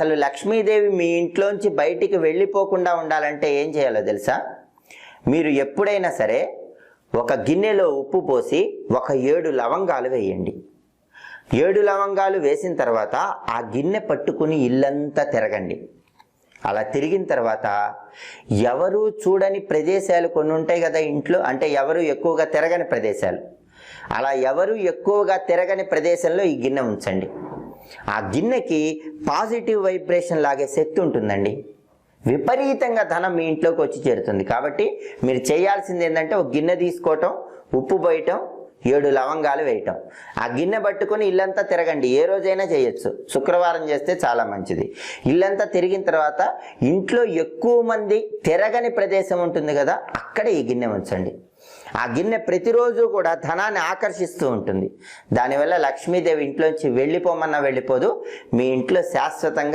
అసలు లక్ష్మీదేవి మీ ఇంట్లోంచి బయటికి వెళ్ళిపోకుండా ఉండాలంటే ఏం చేయాలో తెలుసా? మీరు ఎప్పుడైనా సరే ఒక గిన్నెలో ఉప్పు పోసి ఒక ఏడు లవంగాలు వేయండి. ఏడు లవంగాలు వేసిన తర్వాత ఆ గిన్నె పట్టుకుని ఇల్లంతా తిరగండి. అలా తిరిగిన తర్వాత ఎవరు చూడని ప్రదేశాలు కొన్ని ఉంటాయి కదా ఇంట్లో అంటే ఎవరు ఎక్కువగా తిరగని ప్రదేశాలు. అలా ఎవరు ఎక్కువగా తిరగని ప్రదేశంలో ఈ గిన్నె ఉంచండి. ఆ గిన్నెకి పాజిటివ్ వైబ్రేషన్ లాగే శక్తి ఉంటుందండి. విపరీతంగా ధనం మీ ఇంట్లోకి వచ్చి చేరుతుంది. కాబట్టి మీరు చేయాల్సింది ఏంటంటే ఒక గిన్నె తీసుకోవటం ఉప్పు పోయటం ఏడు లవంగాలు వేయటం. ఆ గిన్నె పట్టుకొని ఇల్లంతా తిరగండి. ఏ రోజైనా చేయొచ్చు. శుక్రవారం చేస్తే చాలా మంచిది. ఇల్లంతా తిరిగిన తర్వాత ఇంట్లో ఎక్కువ మంది తిరగని ప్రదేశం ఉంటుంది కదా అక్కడ ఈ గిన్నె ఉంచండి. ఆ గిన్నె ప్రతిరోజు కూడా ధనాన్ని ఆకర్షిస్తూ ఉంటుంది. దానివల్ల లక్ష్మీదేవి ఇంట్లోంచి వెళ్ళిపోమన్నా వెళ్ళిపోదు. మీ ఇంట్లో శాశ్వతంగా